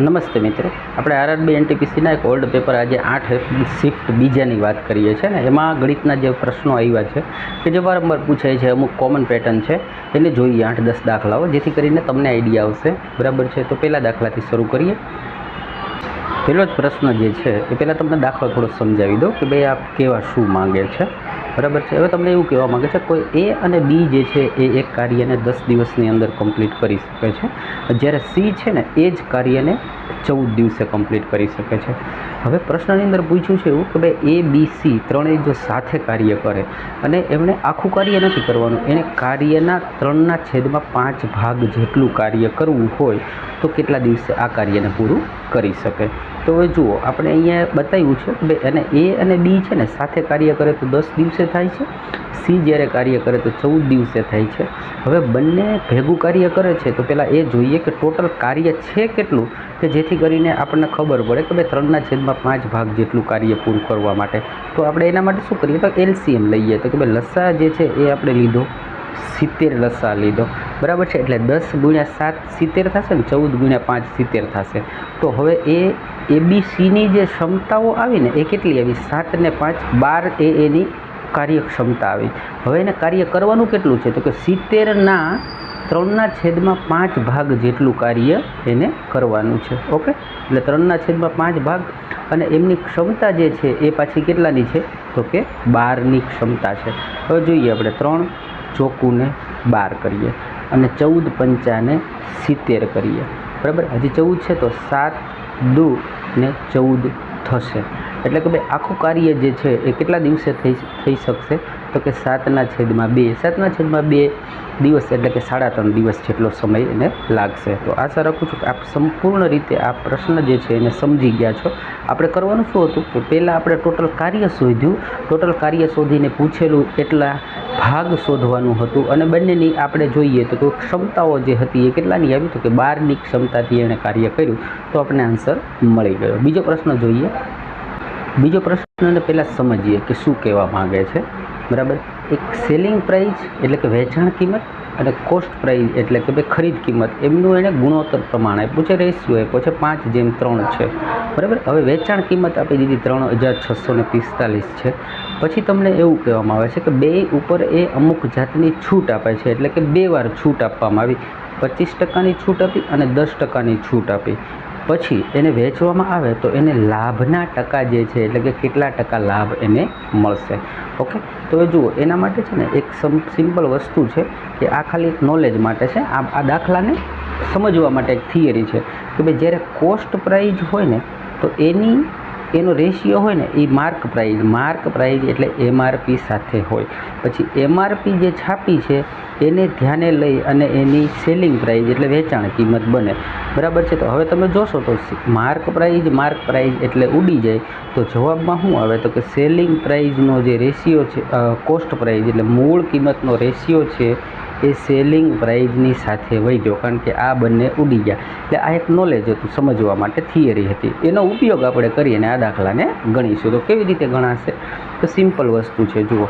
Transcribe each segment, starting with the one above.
નમસ્તે મિત્રો. આપણે આરઆરબી એનટીપીસીના એક ઓલ્ડ પેપર આજે આઠ શિફ્ટ બીજાની વાત કરીએ છીએ ને. એમાં ગણિતના જે પ્રશ્નો આવ્યા છે કે જે વારંવાર પૂછાય છે, અમુક કોમન પેટર્ન છે, એને જોઈએ આઠ દસ દાખલાઓ, જેથી કરીને તમને આઈડિયા આવશે. બરાબર છે? તો પહેલાં દાખલાથી શરૂ કરીએ. પહેલો જ પ્રશ્ન જે છે, એ પહેલાં તમને દાખલો થોડો સમજાવી દો કે ભાઈ આ કેવા શું માંગે છે? બરાબર છે? હવે તમને એવું કહેવા માંગે છે કોઈ એ અને બી જે છે એ એક કાર્યને દસ દિવસની અંદર કમ્પ્લીટ કરી શકે છે. જ્યારે સી છે ને, એ જ કાર્યને ચૌદ દિવસે કમ્પ્લીટ કરી શકે છે. હવે પ્રશ્નની અંદર પૂછ્યું છે એવું કે ભાઈ એ બી સી ત્રણેય જો સાથે કાર્ય કરે અને એમણે આખું કાર્ય નથી કરવાનું, એણે કાર્યના ત્રણના છેદમાં પાંચ ભાગ જેટલું કાર્ય કરવું હોય તો કેટલા દિવસે આ કાર્યને પૂરું કરી શકે? તો હવે જુઓ, આપણે અહીંયા બતાવ્યું છે કે ભાઈ અને એ અને બી છે ને, સાથે કાર્ય કરે તો દસ દિવસે થાય છે? સી જ્યારે કાર્ય કરે તો ચૌદ દિવસે થાય છે. હવે બંને ભેગું કાર્ય કરે છે તો પહેલાં એ જોઈએ કે ટોટલ કાર્ય છે કેટલું? કે જેથી કરીને આપણને ખબર પડે કે ભાઈ ત્રણના છેદમાં પાંચ ભાગ જેટલું કાર્ય પૂરું કરવા માટે. તો આપણે એના માટે શું કરીએ? તો એલસીએમ લઈએ. તો કે ભાઈ લસા જે છે એ આપણે લીધો. સિત્તેર લસા લીધો. બરાબર છે? એટલે દસ ગુણ્યા સાત સિત્તેર થશે ને ચૌદ ગુણ્યા પાંચ સિત્તેર થશે. તો હવે એ એબીસીની જે ક્ષમતાઓ આવીને એ કેટલી આવી? સાત ને પાંચ બાર એ એની કાર્યક્ષમતા આવી. હવે એને કાર્ય કરવાનું કેટલું છે? તો કે સિત્તેરના ત્રણના છેદમાં પાંચ ભાગ જેટલું કાર્ય એને કરવાનું છે. ઓકે? એટલે ત્રણના છેદમાં પાંચ ભાગ અને એમની ક્ષમતા જે છે એ પાછી કેટલાની છે? તો કે બારની ક્ષમતા છે. હવે જોઈએ આપણે ત્રણ ચોકુને બાર કરીએ અને ચૌદ પંચાને સિત્તેર કરીએ. બરાબર? હજી ચૌદ છે તો સાત દુ ને ચૌદ થશે. એટલે કે ભાઈ આખું કાર્ય જે છે એ કેટલા દિવસે થઈ થઈ શકશે? તો કે સાતના છેદમાં બે. સાતના છેદમાં બે દિવસ એટલે કે સાડા ત્રણ દિવસ જેટલો સમય એને લાગશે. તો આશા રાખું છું કે આપ સંપૂર્ણ રીતે આ પ્રશ્ન જે છે એને સમજી ગયા છો. આપણે કરવાનું શું હતું કે પહેલાં આપણે ટોટલ કાર્ય શોધ્યું. ટોટલ કાર્ય શોધીને પૂછેલું એટલા ભાગ શોધવાનું હતું અને બંનેની આપણે જોઈએ તો કોઈ ક્ષમતાઓ જે હતી એ કેટલાની આવી? તો કે બારની ક્ષમતાથી એણે કાર્ય કર્યું. તો આપણને આન્સર મળી ગયો. બીજો પ્રશ્ન જોઈએ. બીજો પ્રશ્નને પહેલાં સમજીએ કે શું કહેવા માગે છે. બરાબર? એક સેલિંગ પ્રાઇસ એટલે કે વેચાણ કિંમત અને કોસ્ટ પ્રાઇસ એટલે કે ભાઈ ખરીદ કિંમત, એમનું એણે ગુણોત્તર પ્રમાણ આપ્યું છે રેશિયો આપ્યો છે, પાંચ જેમ ત્રણ છે. બરાબર? હવે વેચાણ કિંમત આપી દીધી ત્રણ હજાર છસો ને પિસ્તાલીસ છે. પછી તમને એવું કહેવામાં આવે છે કે બે ઉપર એ અમુક જાતની છૂટ આપે છે, એટલે કે બે વાર છૂટ આપવામાં આવી. પચીસ ટકાની છૂટ આપી અને દસ ટકાની છૂટ આપી. પછી એને વેચવામાં આવે તો એને લાભના ટકા જે છે, એટલે કે કેટલા ટકા લાભ એને મળશે. ઓકે? તો એ જુઓ, એના માટે છે ને એક સમ, સિમ્પલ વસ્તુ છે કે આ ખાલી એક નોલેજ માટે છે. આ આ દાખલાને સમજવા માટે એક થિયરી છે કે ભાઈ જ્યારે કોસ્ટ પ્રાઇઝ હોય ને, તો એની એનો રેશિયો હોય ને, એ માર્ક પ્રાઇઝ માર્ક પ્રાઇઝ એટલે એમઆરપી સાથે હોય. પછી એમઆરપી જે છાપી છે, એને ધ્યાને લઈ અને એની સેલિંગ પ્રાઇઝ એટલે વેચાણ કિંમત બને. બરાબર છે? તો હવે તમે જોશો તો માર્ક પ્રાઇઝ માર્ક પ્રાઇઝ એટલે ઉડી જાય. તો જવાબમાં શું આવે? તો કે સેલિંગ પ્રાઇઝનો જે રેશિયો છે કોસ્ટ પ્રાઇઝ એટલે મૂળ કિંમતનો રેશિયો છે એ સેલિંગ પ્રાઇઝની સાથે વધ્યો કારણ કે આ બંને ઉડી ગયા. એટલે આ એક નોલેજ હતું સમજવા માટે થિયરી હતી. એનો ઉપયોગ આપણે કરીને આ દાખલાને ગણીશું. તો કેવી રીતે ગણાશે? તો સિમ્પલ વસ્તુ છે, જુઓ.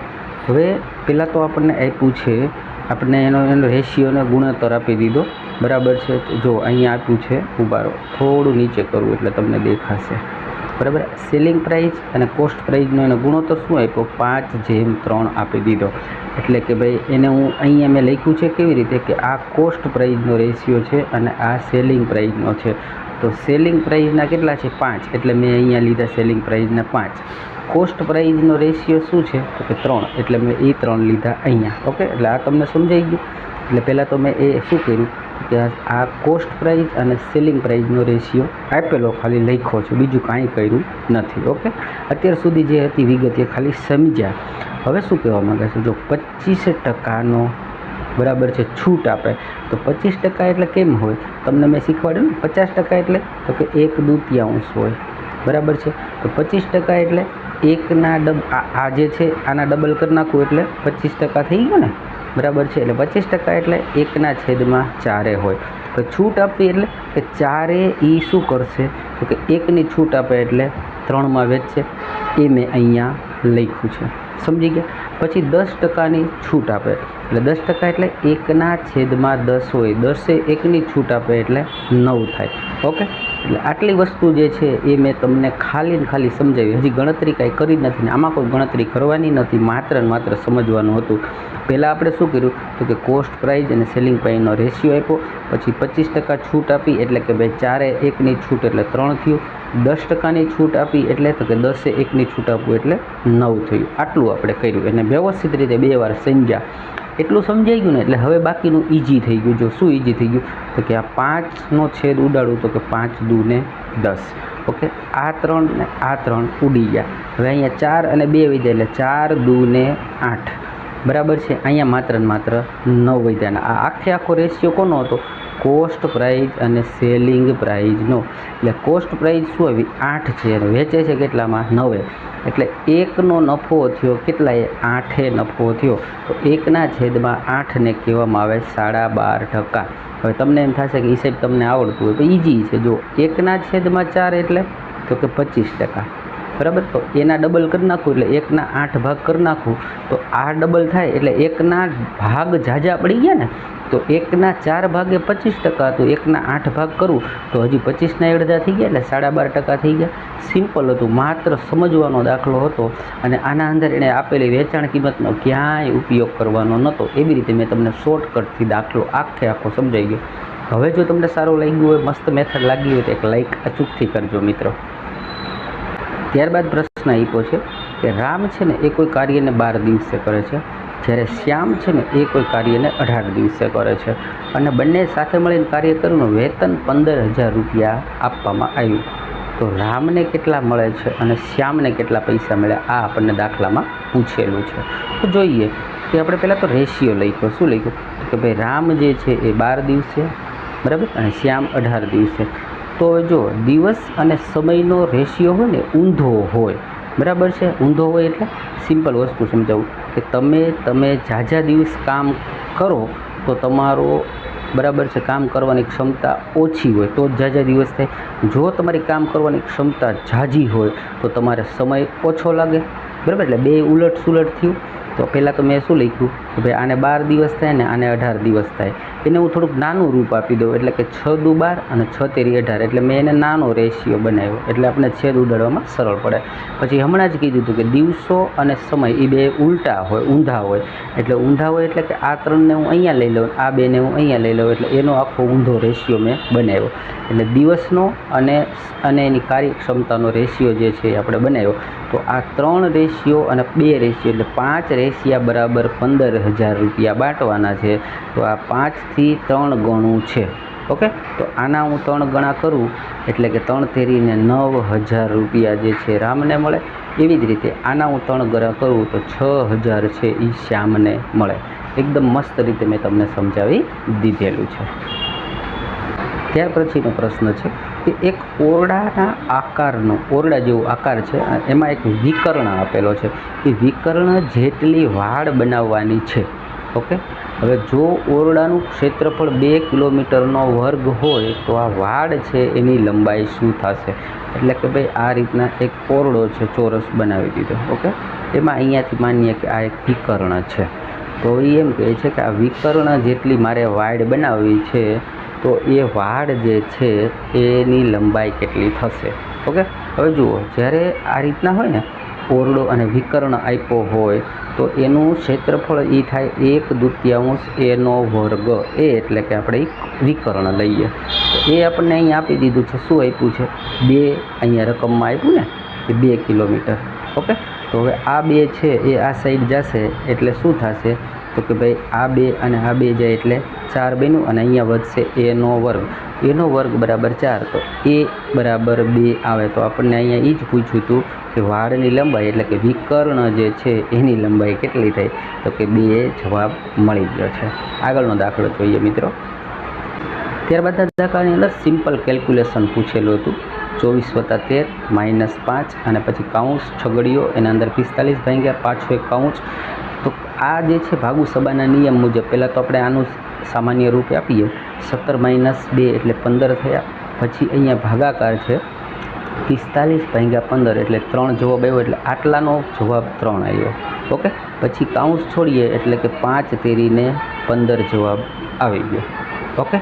હવે પહેલાં તો આપણને આપ્યું છે આપણે એનો એનો રેશિયોને ગુણોત્તર આપી દીધો. બરાબર છે? જો અહીંયા આપ્યું છે ઉભારો થોડું નીચે કરવું એટલે તમને દેખાશે. બરાબર? સેલિંગ પ્રાઇસ અને કોસ્ટ પ્રાઇસનો એનો ગુણોત્તર શું આપ્યો? પાંચ જેમ ત્રણ આપી દીધો. એટલે કે ભાઈ, એને હું અહીંયા મેં લખ્યું છે કેવી રીતે? કે આ કોસ્ટ પ્રાઇઝનો રેશિયો છે અને આ સેલિંગ પ્રાઇઝનો છે. તો સેલિંગ પ્રાઇઝના કેટલા છે? પાંચ. એટલે મેં અહીંયા લીધા સેલિંગ પ્રાઇઝના પાંચ. કોસ્ટ પ્રાઇઝનો રેશિયો શું છે? તો કે ત્રણ. એટલે મેં એ ત્રણ લીધા અહીંયા. ઓકે એટલે આ તમને સમજાઈ ગયું. એટલે પહેલાં તો મેં એ શું કર્યું કે આ કોસ્ટ પ્રાઇસ અને સેલિંગ પ્રાઇસનો રેશિયો આપેલો ખાલી લખ્યો છે. બીજું કાંઈ કર્યું નથી, ઓકે? અત્યાર સુધી જે હતી વિગત એ ખાલી સમજ્યા. હવે શું કહેવા માગે છે? જો પચીસ ટકાનો બરાબર છે છૂટ આપે, તો પચીસ ટકા એટલે કેમ હોય? તમને મેં શીખવાડ્યું ને? પચાસ ટકા એટલે? તો કે એક દૂતિયાંશ હોય. બરાબર છે? તો પચીસ ટકા એટલે એકના ડબ આ જે છે, આના ડબલ કરી નાખવું એટલે પચીસ ટકા થઈ ગયું ને? બરાબર છે, એટલે પચીસ ટકા એટલે એકના છેદમાં ચારે હોય. તો છૂટ આપવી એટલે કે ચારે એ શું કરશે? તો કે એકની છૂટ આપે એટલે ત્રણમાં વેચશે એ મેં અહીંયા લખ્યું છે. સમજી ગયા? પછી દસ ટકાની છૂટ આપે. એટલે દસ ટકા એટલે એકના છેદમાં દસ હોય. દસે એકની છૂટ આપે એટલે નવ થાય. ઓકે? એટલે આટલી વસ્તુ જે છે એ મેં તમને ખાલી ને ખાલી સમજાવી. હજી ગણતરી કાંઈ કરી નથી ને આમાં કોઈ ગણતરી કરવાની નથી, માત્ર ને માત્ર સમજવાનું હતું. પહેલાં આપણે શું કર્યું? તો કે કોસ્ટ પ્રાઇઝ અને સેલિંગ પ્રાઇઝનો રેશિયો આપ્યો, પછી પચીસ ટકા છૂટ આપી, એટલે કે ભાઈ ચારે એકની છૂટ એટલે ત્રણ થયું. દસ ટકાની છૂટ આપી એટલે તો કે દસે એકની છૂટ આપવું એટલે નવ થયું. આટલું આપણે કર્યું. એને વ્યવસ્થિત રીતે બે વાર સમજ્યા. એટલું સમજાઈ ગયું ને, એટલે હવે બાકીનું ઇઝી થઈ ગયું. જો શું ઇઝી થઈ ગયું? તો કે આ પાંચનો છેદ ઉડાડું તો કે પાંચ દુ ને દસ. ઓકે? આ ત્રણ ને આ ત્રણ ઉડી ગયા. હવે અહીંયા ચાર અને બે વધ્યા એટલે ચાર દુ ને આઠ. બરાબર છે? અહીંયા માત્ર ને માત્ર નવ વધ્યા આ આખે આખો રેશિયો કોનો હતો? કોસ્ટ પ્રાઇઝ અને સેલિંગ પ્રાઇઝનો. એટલે કોસ્ટ પ્રાઇઝ શું આવી? આઠ છે અને વેચે છે કેટલામાં? નવે. એટલે એકનો નફો થયો કેટલાએ આઠે નફો થયો. તો એકના છેદમાં આઠને કહેવામાં આવે સાડા બાર ટકા. હવે તમને એમ થશે કે એ સાહેબ તમને આવડતું હોય તો ઇઝી છે. જો એકના છેદમાં ચાર એટલે? તો કે પચીસ ટકા. બરાબર? તો એના ડબલ કરી નાખું એટલે એકના આઠ ભાગ કરી નાખું. તો આ ડબલ થાય એટલે એકના ભાગ ઝાઝા પડી ગયા ને, તો એકના ચાર ભાગે પચીસ ટકા હતું. એકના આઠ ભાગ કરું, તો હજી પચીસના અડધા થઈ ગયા એટલે સાડા બાર ટકા થઈ ગયા. સિમ્પલ હતું, માત્ર સમજવાનો દાખલો હતો અને આના અંદર એણે આપેલી વેચાણ કિંમતનો ક્યાંય ઉપયોગ કરવાનો નહોતો. એવી રીતે મેં તમને શોર્ટકટથી દાખલો આખે આખો સમજાઈ ગયો. હવે જો તમને સારું લાગ્યું હોય, મસ્ત મેથડ લાગી હોય તો એક લાઇક અચૂકથી કરજો મિત્રો. ત્યારબાદ પ્રશ્ન આપ્યો છે કે રામ છે ને એ કોઈ કાર્યને બાર દિવસે કરે છે? જ્યારે શ્યામ છે ને એ કોઈ કાર્યને અઢાર દિવસે કરે છે. અને બંને સાથે મળીને કાર્ય કરવાનું વેતન પંદર હજાર રૂપિયા આપવામાં આવ્યું. તો રામને કેટલા મળે છે અને શ્યામને કેટલા પૈસા મળ્યા? આ આપણને દાખલામાં પૂછેલું છે. તો જોઈએ કે આપણે પહેલાં તો રેશિયો લખ્યો. શું લખ્યું? કે ભાઈ રામ જે છે એ બાર દિવસે, બરાબર? અને શ્યામ અઢાર દિવસે. તો જો દિવસ અને સમયનો રેશિયો હોય ને, ઊંધો હોય. બરાબર છે? ઊંધો હોય એટલે સિમ્પલ વસ્તુ સમજાવું. કે તમે તમે ઝાઝા દિવસ કામ કરો, તો તમારો બરાબર છે, કામ કરવાની ક્ષમતા ઓછી હોય. તો જ ઝાઝા દિવસ થાય. જો તમારી કામ કરવાની ક્ષમતા ઝાઝી હોય, તો તમારે સમય ઓછો લાગે. બરાબર? એટલે બે ઉલટ સુલટ થયું. તો પહેલાં તો મેં શું લખ્યું કે ભાઈ આને બાર દિવસ થાય ને આને અઢાર દિવસ થાય. એને હું થોડુંક નાનું રૂપ આપી દઉં, એટલે કે છ દુ બાર અને છ તેરી અઢાર. એટલે મેં એને નાનો રેશિયો બનાવ્યો, એટલે આપણે છેદ ઉડાડવામાં સરળ પડે. પછી હમણાં જ કીધું હતું કે દિવસો અને સમય એ બે ઉલટા હોય, ઊંધા હોય. એટલે ઊંધા હોય એટલે કે આ ત્રણને હું અહીંયા લઈ લઉં, આ બેને હું અહીંયા લઈ લઉં, એટલે એનો આખો ઊંધો રેશિયો મેં બનાવ્યો. એટલે દિવસનો અને અને એની કાર્યક્ષમતાનો રેશિયો જે છે એ આપણે બનાવ્યો. તો આ ત્રણ રેશિયો અને બે રેશિયો એટલે પાંચ રેશિયા બરાબર પંદર હજાર રૂપિયા બાંટવાના છે. તો આ પાંચથી ત્રણ ગણું છે. ઓકે? તો આના હું ત્રણ ગણા કરું, એટલે કે ત્રણ તેરીને નવ હજાર રૂપિયા જે છે રામને મળે. એવી જ રીતે આના હું ત્રણ ગણા કરું, તો છ હજાર છે એ શ્યામને મળે. એકદમ મસ્ત રીતે મેં તમને સમજાવી દીધેલું છે. ત્યાર પછીનો પ્રશ્ન છે. કે એક ઓરડાના આકારનો, ઓરડા જેવો આકાર છે. એમાં એક વિકર્ણ આપેલો છે. એ વિકર્ણ જેટલી વાડ બનાવવાની છે, ઓકે? હવે જો ઓરડાનું ક્ષેત્રફળ બે કિલોમીટરનો વર્ગ હોય, તો આ વાડ છે એની લંબાઈ શું થશે? એટલે કે ભાઈ આ રીતના એક ઓરડો છે ચોરસ બનાવી દીધો, ઓકે? એમાં અહીંયાથી માનીએ કે આ એક વિકર્ણ છે. તો એ એમ કહે છે કે આ વિકર્ણ જેટલી મારે વાડ બનાવવી છે તો એ વાડ જે છે, એની લંબાઈ કેટલી થશે? ઓકે? હવે જુઓ, જ્યારે આ રીતના હોય ને, ઓરડો અને વિકર્ણ આપ્યો હોય, તો એનું ક્ષેત્રફળ એ થાય એક દૂત્યાંશ એનો વર્ગ એ, એટલે કે આપણે વિકર્ણ લઈએ. તો એ આપણને અહીં આપી દીધું છે. શું આપ્યું છે? બે, અહીંયા રકમમાં આપ્યું ને, કે બે કિલોમીટર. ઓકે? તો હવે આ બે છે, એ આ સાઈડ જશે, એટલે શું થશે? તો કે ભાઈ આ બે અને આ બે જાય એટલે ચાર બન્યું અને અહીંયા વધશે એનો વર્ગ. એનો વર્ગ બરાબર ચાર. તો એ બરાબર બે આવે. તો આપણને અહીંયા એ જ પૂછ્યું હતું કે વાળની લંબાઈ એટલે કે વિકર્ણ જે છે એની લંબાઈ કેટલી થઈ? તો કે બે જવાબ મળી ગયો છે. આગળનો દાખલો જોઈએ મિત્રો. ત્યારબાદ દાખલાની અંદર સિમ્પલ કેલ્ક્યુલેશન પૂછેલું હતું. ચોવીસ વત્તા તેર માઇનસ પાંચ અને પછી કાઉન્સ છગડીઓ એના અંદર પિસ્તાલીસ ભાંગ્યા પાછો એક કાઉન્સ તો આ જે છે ભાગુ સબાના નિયમ મુજબ, પહેલાં તો આપણે આનું સામાન્ય રૂપે આપીએ. સત્તર માઇનસ બે એટલે પંદર થયા. પછી અહીંયા ભાગાકાર છે પિસ્તાલીસ ભાગ્યા પંદર એટલે ત્રણ જવાબ આવ્યો એટલે આટલાનો જવાબ ત્રણ આવ્યો. ઓકે? પછી કાઉન્સ છોડીએ એટલે કે પાંચ તેરીને પંદર જવાબ આવી ગયો. ઓકે?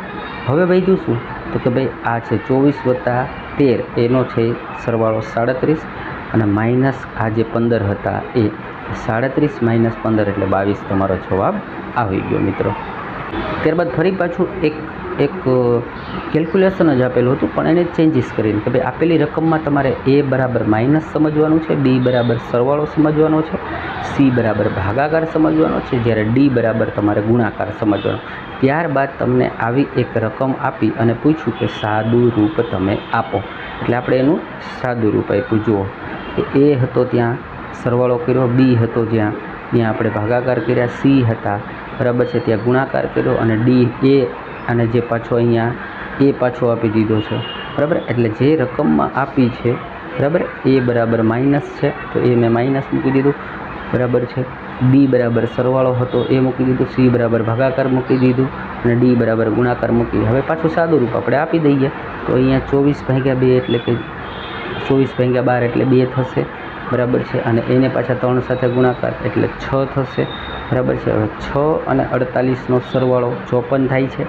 હવે વૈધું શું? તો કે ભાઈ આ છે ચોવીસ વત્તા તેર. એનો છે સરવાળો સાડત્રીસ અને માઇનસ આ જે પંદર હતા એ સાડત્રીસ માઇનસ પંદર એટલે બાવીસ તમારો જવાબ આવી ગયો મિત્રો. ત્યારબાદ ફરી પાછું એક એક કેલ્ક્યુલેશન જ આપેલું હતું, પણ એને ચેન્જીસ કરીને કે ભાઈ આપેલી રકમમાં તમારે એ બરાબર માઇનસ સમજવાનું છે બી બરાબર સરવાળો સમજવાનો છે સી બરાબર ભાગાકાર સમજવાનો છે, જ્યારે ડી બરાબર તમારે ગુણાકાર સમજવાનો. ત્યારબાદ તમને આવી એક રકમ આપી અને પૂછ્યું કે સાદું રૂપ તમે આપો. એટલે આપણે એનું સાદું રૂપ આપ્યું. જુઓ એ હતો ત્યાં સરવાળો કર્યો, બી હતો જ્યાં. ત્યાં આપણે ભાગાકાર કર્યા, સી હતા. બરાબર છે, ત્યાં ગુણાકાર કર્યો અને ડી એ અને જે પાછો અહીંયા, એ પાછો આપી દીધો છે. બરાબર? એટલે જે રકમમાં આપી છે, બરાબર? એ બરાબર માઇનસ છે, તો એ મેં માઇનસ મૂકી દીધું. બરાબર છે? બી બરાબર સરવાળો હતો, એ મૂકી દીધું. સી બરાબર ભાગાકાર મૂકી દીધું અને ડી બરાબર ગુણાકાર મૂકી હવે પાછું સાદું રૂપ આપણે આપી દઈએ. તો અહીંયા ચોવીસ ભાગ્યા બે એટલે કે ચોવીસ ભાગ્યા બાર એટલે બે થશે. બરાબર છે. અને એને પાછા ત્રણ સાથે ગુણાકાર એટલે છ થશે. બરાબર છે. હવે છ અને અડતાલીસનો સરવાળો ચોપન થાય છે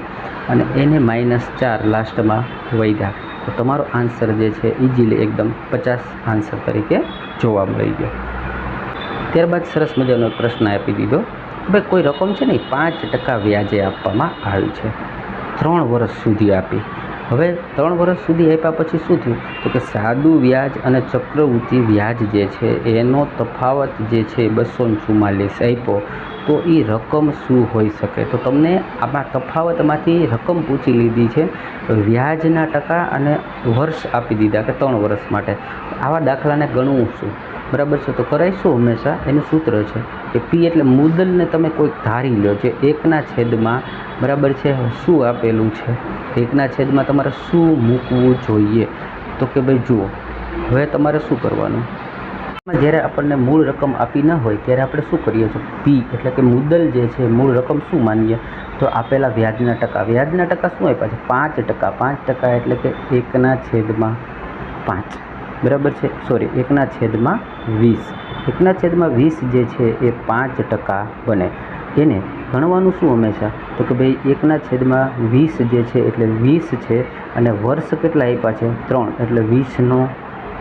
અને એને માઇનસ ચાર લાસ્ટમાં વૈધા તો તમારો આન્સર જે છે ઇઝીલી એકદમ પચાસ આન્સર તરીકે જોવા મળી ગયો. ત્યારબાદ સરસ મજાનો પ્રશ્ન આપી દીધો. ભાઈ કોઈ રકમ છે ને પાંચ ટકા વ્યાજે આપવામાં આવી છે. ત્રણ વર્ષ સુધી આપી. હવે ત્રણ વર્ષ સુધી આપ્યા પછી શું થયું? તો કે સાદું વ્યાજ અને ચક્રવૃત્તિ વ્યાજ જે છે, એનો તફાવત જે છે બસો ચુમ્માલીસ આપ્યો. તો એ રકમ શું હોઈ શકે? તો તમને આમાં તફાવતમાંથી રકમ પૂછી લીધી છે, વ્યાજના ટકા અને વર્ષ આપી દીધા કે ત્રણ વર્ષ માટે. આવા દાખલાને ગણવું શું? બરાબર છે? તો કરાઈશું હંમેશા? એનું સૂત્ર છે કે પી એટલે મુદલને તમે કોઈક ધારી લો જે એકના છેદમાં બરાબર છે? શું આપેલું છે? એકના છેદમાં તમારે શું મૂકવું જોઈએ? તો કે ભાઈ જુઓ, હવે તમારે શું કરવાનું? જ્યારે આપણને મૂળ રકમ આપી ન હોય ત્યારે આપણે શું કરીએ છીએ? પી એટલે કે મુદ્દલ જે છે, મૂળ રકમ શું માનીએ? તો આપેલા વ્યાજના ટકા. વ્યાજના ટકા શું આપ્યા છે? પાંચ ટકા. પાંચ ટકા એટલે કે એકના છેદમાં પાંચ. બરાબર છે? સોરી એકના છેદમાં વીસ. એકના છેદમાં વીસ જે છે એ પાંચ ટકા બને. એને ગણવાનું શું હંમેશા? તો કે ભાઈ એકના છેદમાં વીસ જે છે એટલે વીસ છે અને વર્ષ કેટલા આપ્યા છે? ત્રણ. એટલે વીસનો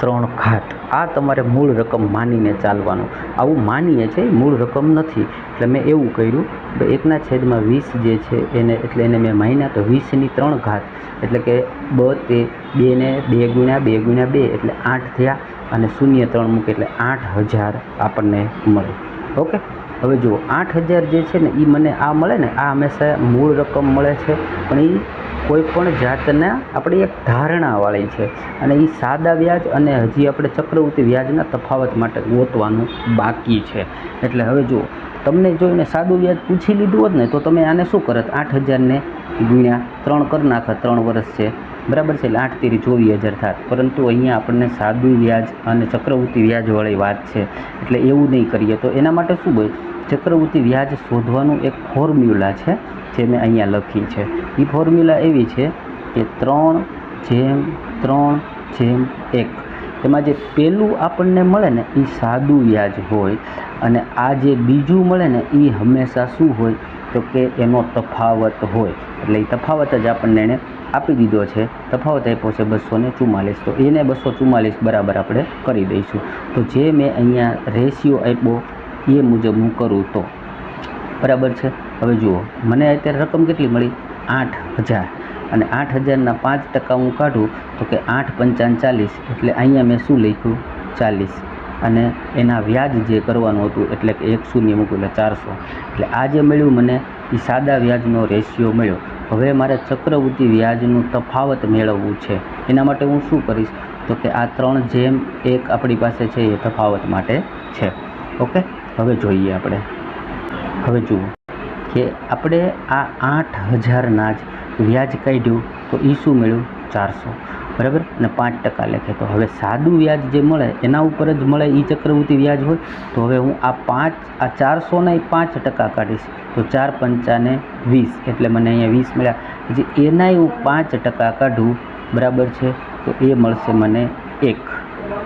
ત્રણ ઘાત આ તમારે મૂળ રકમ માનીને ચાલવાનું. આવું માનીએ છે મૂળ રકમ નથી. એટલે મેં એવું કર્યું કે એકના છેદમાં વીસ જે છે એને, એટલે એને મેં માન્યા તો વીસની ત્રણ ઘાત. એટલે કે બ, તે બેને બે ગુણ્યા બે ગુણ્યા બે, એટલે આઠ થયા અને શૂન્ય ત્રણ મૂકે, એટલે આઠ હજાર આપણને મળે. ઓકે? હવે જુઓ, આઠ હજાર જે છે ને એ મને આ મળે ને, આ હંમેશા મૂળ રકમ મળે છે. પણ એ કોઈ પણ જાતના આપણી એક ધારણાવાળી છે. અને એ સાદા વ્યાજ અને હજી આપણે ચક્રવૃત્તિ વ્યાજના તફાવત માટે ગોતવાનું બાકી છે. એટલે હવે જુઓ, તમને જો એને સાદું વ્યાજ પૂછી લીધું હોત ને, તો તમે આને શું કરત? આઠ હજારને ગુણ્યા ત્રણ કરી નાખત, ત્રણ વર્ષ છે. બરાબર છે, એટલે આઠ તેરી ચોવીસ હજાર થાત. પરંતુ અહીંયા આપણને સાદું વ્યાજ અને ચક્રવૃત્તિ વ્યાજવાળી વાત છે. એટલે એવું નહીં કરીએ. તો એના માટે શું હોય? ચક્રવૃત્તિ વ્યાજ શોધવાનું એક ફોર્મ્યુલા છે. જે મેં અહીંયા લખી છે. એ ફોર્મ્યુલા એવી છે કે ત્રણ જેમ ત્રણ જેમ એક. એમાં જે પહેલું આપણને મળે ને એ સાદું વ્યાજ હોય અને આ જે બીજું મળે ને એ હંમેશા શું હોય? તો કે એનો તફાવત હોય. એટલે એ તફાવત જ આપણને એણે આપી દીધો છે. તફાવત આપ્યો છે બસો ને ચુમ્માલીસ તો એને બસો ચુમ્માલીસ બરાબર આપણે કરી દઈશું. તો જે મેં અહીંયા રેશિયો આપ્યો એ મુજબ હું કરું તો. બરાબર છે? હવે જુઓ, મને અત્યારે રકમ કેટલી મળી? આઠ હજાર. અને આઠ હજારના પાંચ ટકા હું કાઢું તો કે આઠ પંચાવન ચાલીસ. એટલે અહીંયા મેં શું લખ્યું? ચાલીસ. અને એના વ્યાજ જે કરવાનું હતું એટલે કે એક શૂન્ય મૂક્યું એટલે ચારસો. એટલે આ જે મળ્યું મને એ સાદા વ્યાજનો રેશિયો મળ્યો. હવે મારે ચક્રવૃત્તિ વ્યાજનું તફાવત મેળવવું છે. એના માટે હું શું કરીશ? તો કે આ ત્રણ જેમ એક આપણી પાસે છે એ તફાવત માટે છે. ઓકે? હવે જોઈએ આપણે. હવે જુઓ. કે આપણે આ આઠ હજારના જ વ્યાજ કાઢ્યું તો એ શું મળ્યું ચારસો. બરાબર? અને પાંચ ટકા લેખે. તો હવે સાદું વ્યાજ જે મળે, એના ઉપર જ મળે એ ચક્રવૃત્તિ વ્યાજ હોય, તો હવે હું આ પાંચ, આ ચારસોના પાંચ ટકા કાઢીશ. તો ચાર પંચાને વીસ. એટલે મને અહીંયા વીસ મળ્યા. જે એનાય હું પાંચ ટકા કાઢું, બરાબર છે? તો એ મળશે મને એક.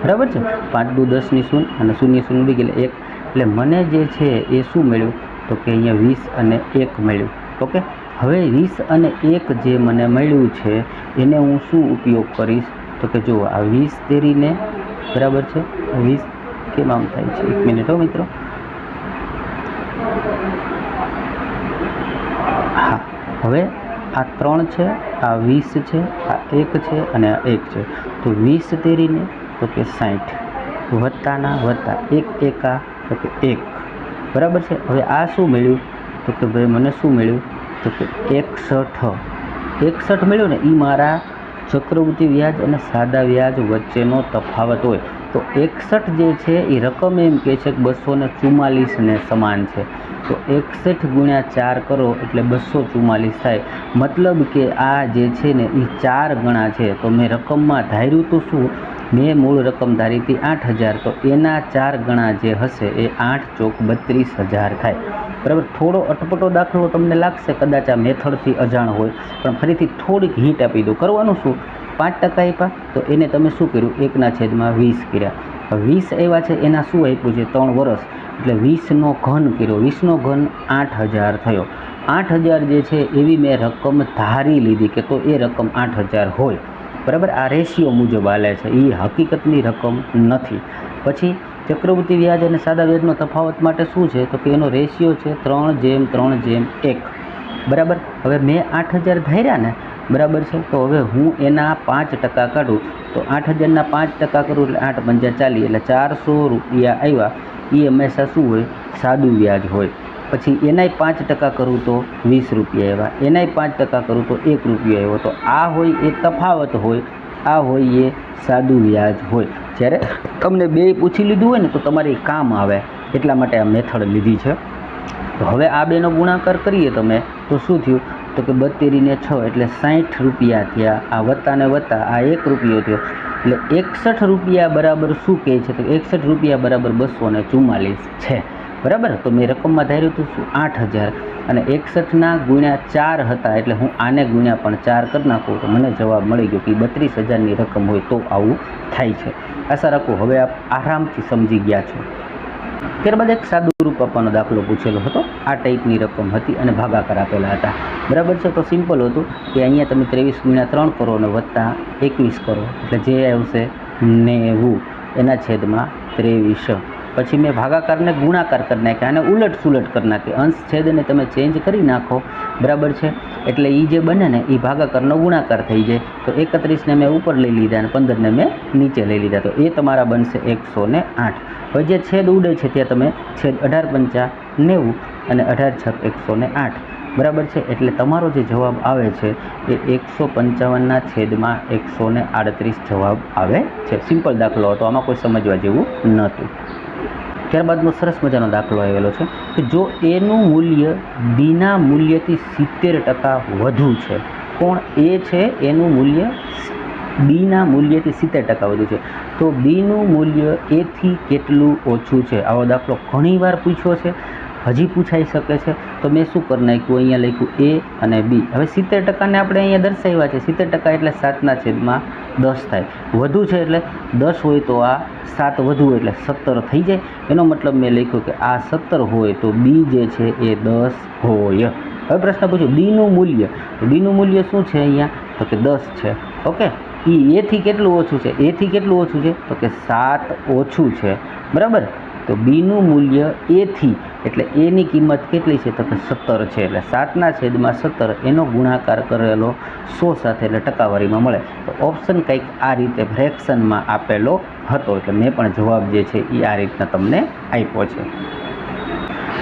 બરાબર છે? પાંચ દુ દસની શૂન્ય અને શૂન્ય શૂન્ય ઉડી ગયેલા એક. એટલે મને જે છે એ શું મળ્યું? તો કે અહીંયા વીસ અને એક મળ્યું. ઓકે? હવે વીસ અને એક જે મને મળ્યું છે, એને હું શું ઉપયોગ કરીશ? તો કે જુઓ, આ વીસ તેરીને બરાબર છે? વીસ કેમ આમ થાય છે? એક મિનિટ હો મિત્રો. હા, હવે આ ત્રણ છે, આ વીસ છે, આ એક છે અને આ એક છે. તો વીસ તેરીને તો કે સાઠ વત્તાના વત્તા એક એકા તો કે એક. બરાબર છે? હવે આ શું મળ્યું? તો કે ભાઈ મને શું મળ્યું? તો કે એકસઠ. એકસઠ મળ્યું ને એ મારા ચક્રવૃત્તિ વ્યાજ અને સાદા વ્યાજ વચ્ચેનો તફાવત હોય. તો એકસઠ જે છે એ રકમ એમ કહે છે કે બસો ને ચુમ્માલીસને સમાન છે. તો એકસઠ ગુણ્યા ચાર કરો એટલે બસો ચુમ્માલીસ થાય. મતલબ કે આ જે છે ને એ ચાર ગણા છે. તો મેં રકમમાં ધાર્યું તો શું? મેં મૂળ રકમ ધારી હતી આઠ હજાર, તો એના ચાર ગણા જે હશે એ આઠ ચોક બત્રીસ હજાર થાય. બરાબર? થોડો અટપટો દાખલો તમને લાગશે, કદાચ આ મેથડથી અજાણ હોય, પણ ફરીથી થોડીક હીટ આપી દો કરવાનું શું? પાંચ ટકા આપ્યા, તો એને તમે શું કર્યું? એકના છેદમાં વીસ કર્યા. વીસ એવા છે, એના શું આપ્યું છે? ત્રણ વર્ષ એટલે વીસનો ઘન કર્યો. વીસનો ઘન આઠ હજાર થયો. આઠ હજાર જે છે, એવી મેં રકમ ધારી લીધી કે તો એ રકમ આઠ હજાર હોય. બરાબર? આ રેશિયો મુજબ હાલે છે. એ હકીકતની રકમ નથી. પછી ચક્રવૃત્તિ વ્યાજ અને સાદા વ્યાજનો તફાવત માટે શું છે? તો કે એનો રેશિયો છે ત્રણ જેમ ત્રણ જેમ એક. બરાબર? હવે મેં આઠ હજાર ધાર્યા ને, બરાબર છે? તો હવે હું એના પાંચ ટકા કાઢું. તો આઠ હજારના પાંચ ટકા કરું એટલે આઠ પંજા ચાલી એટલે ચારસો રૂપિયા આવ્યા. એ હંમેશા શું હોય? સાદું વ્યાજ હોય. પછી એનાય પાંચ ટકા કરું તો વીસ રૂપિયા આવ્યા એનાય પાંચ ટકા કરું તો એક રૂપિયો આવ્યો તો આ હોય એ તફાવત હોય, આ હોય એ સાદું વ્યાજ હોય. જ્યારે તમને બે પૂછી લીધું હોય ને તો તમારે કામ આવે. એટલા માટે આ મેથડ લીધી છે. તો હવે આ બેનો ગુણાકાર કરીએ તમે, તો શું થયું? તો કે બત્તેરીને છ એટલે સાઠ રૂપિયા થયા. આ વત્તાને વત્તા, આ એક રૂપિયો થયો. એટલે એકસઠ રૂપિયા બરાબર શું કહે છે? તો એકસઠ રૂપિયા બરાબર બસો ને ચુમ્માલીસ છે. બરાબર? તો મેં રકમમાં ધાર્યું હતું શું? આઠ હજાર. અને એકસઠના ગુણ્યા ચાર હતા, એટલે હું આને ગુણ્યા પણ ચાર કરી નાખું. તો મને જવાબ મળી ગયો કે બત્રીસ હજારની રકમ હોય તો આવું થાય છે. આશા રાખું હવે આપ આરામથી સમજી ગયા છો. ત્યારબાદ એક સાદુરૂપ આપવાનો દાખલો પૂછેલો હતો. આ ટાઈપની રકમ હતી અને ભાગાકાર આપેલા હતા. બરાબર છે? તો સિમ્પલ હતું કે અહીંયા તમે ત્રેવીસ ગુણ્યા ત્રણ કરો અને વત્તા એકવીસ કરો. એટલે જે આવશે નેવું. એના છેદમાં ત્રેવીસ. પછી મેં ભાગાકારને ગુણાકાર કરી નાખ્યા અને ઉલટ સુલટ કરી નાખી. અંશ છેદને તમે ચેન્જ કરી નાખો. બરાબર છે? એટલે એ જે બને ને એ ભાગાકારનો ગુણાકાર થઈ જાય. તો એકત્રીસને મેં ઉપર લઈ લીધા અને પંદરને મેં નીચે લઈ લીધા. તો એ તમારા બનશે એકસો ને આઠ. હવે જે છેદ ઉડે છે, ત્યાં તમે છેદ અઢાર પંચા નેવું અને અઢાર છક એકસો ને આઠ. બરાબર છે? એટલે તમારો જે જવાબ આવે છે, એ એકસો પંચાવનના છેદમાં એકસો આડત્રીસ જવાબ આવે છે. સિમ્પલ દાખલો હતો, આમાં કોઈ સમજવા જેવું નહોતું. ત્યારબાદનો સરસ મજાનો દાખલો આવેલો છે કે જો એનું મૂલ્ય બીના મૂલ્યથી સિત્તેર ટકા વધુ છે, કોણ એ છે? એનું મૂલ્ય બીના મૂલ્યથી સિત્તેર ટકા વધુ છે. તો બીનું મૂલ્ય એથી કેટલું ઓછું છે? આવો દાખલો ઘણીવાર પૂછ્યો છે. હજી પૂછાઈ શકે છે? તો મેં શું કરી નાખ્યું? અહીંયા લખ્યું એ અને બી હવે સિત્તેર ટકાને આપણે અહીંયા દર્શાવ્યા છે. સિત્તેર ટકા એટલે સાતના છેદમાં દસ થાય. વધુ છે એટલે દસ હોય તો આ સાત વધુ એટલે સત્તર થઈ જાય. એનો મતલબ મેં લખ્યું કે આ સત્તર હોય તો બી જે છે એ દસ હોય. હવે પ્રશ્ન પૂછ્યો બીનું મૂલ્ય. બીનું મૂલ્ય શું છે અહીંયા? તો કે દસ છે. ઓકે? એ એથી કેટલું ઓછું છે? એથી કેટલું ઓછું છે? તો કે સાત ઓછું છે. બરાબર? તો બીનું મૂલ્ય એથી એટલે એની કિંમત કેટલી છે? તો કે સત્તર છે. એટલે સાતના છેદમાં સત્તર એનો ગુણાકાર કરેલો સો સાથે એટલે ટકાવારીમાં મળે. તો ઓપ્શન કંઈક આ રીતે ફ્રેક્શનમાં આપેલો હતો. એટલે મેં પણ જવાબ જે છે એ આ રીતના તમને આપ્યો છે.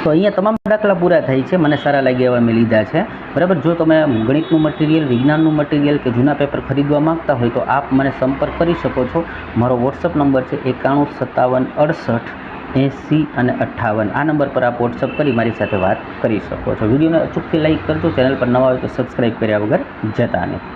તો અહીંયા તમામ દાખલા પૂરા થાય છે. મને સારા લાગ્યા એવા મેં લીધા છે. બરાબર? જો તમે ગણિતનું મટીરિયલ વિજ્ઞાનનું મટીરિયલ કે જૂના પેપર ખરીદવા માંગતા હોય તો આપ મને સંપર્ક કરી શકો છો. મારો વોટ્સઅપ નંબર છે એકાણું સત્તાવન અડસઠ એંસી અને અઠ્ઠાવન આ નંબર પર આપ વોટ્સઅપ કરી મારી સાથે વાત કરી શકો છો. વિડીયોને અચૂકથી લાઇક કરજો. ચેનલ પર નવા હોય તો સબસ્ક્રાઈબ કર્યા વગર જતા નહીં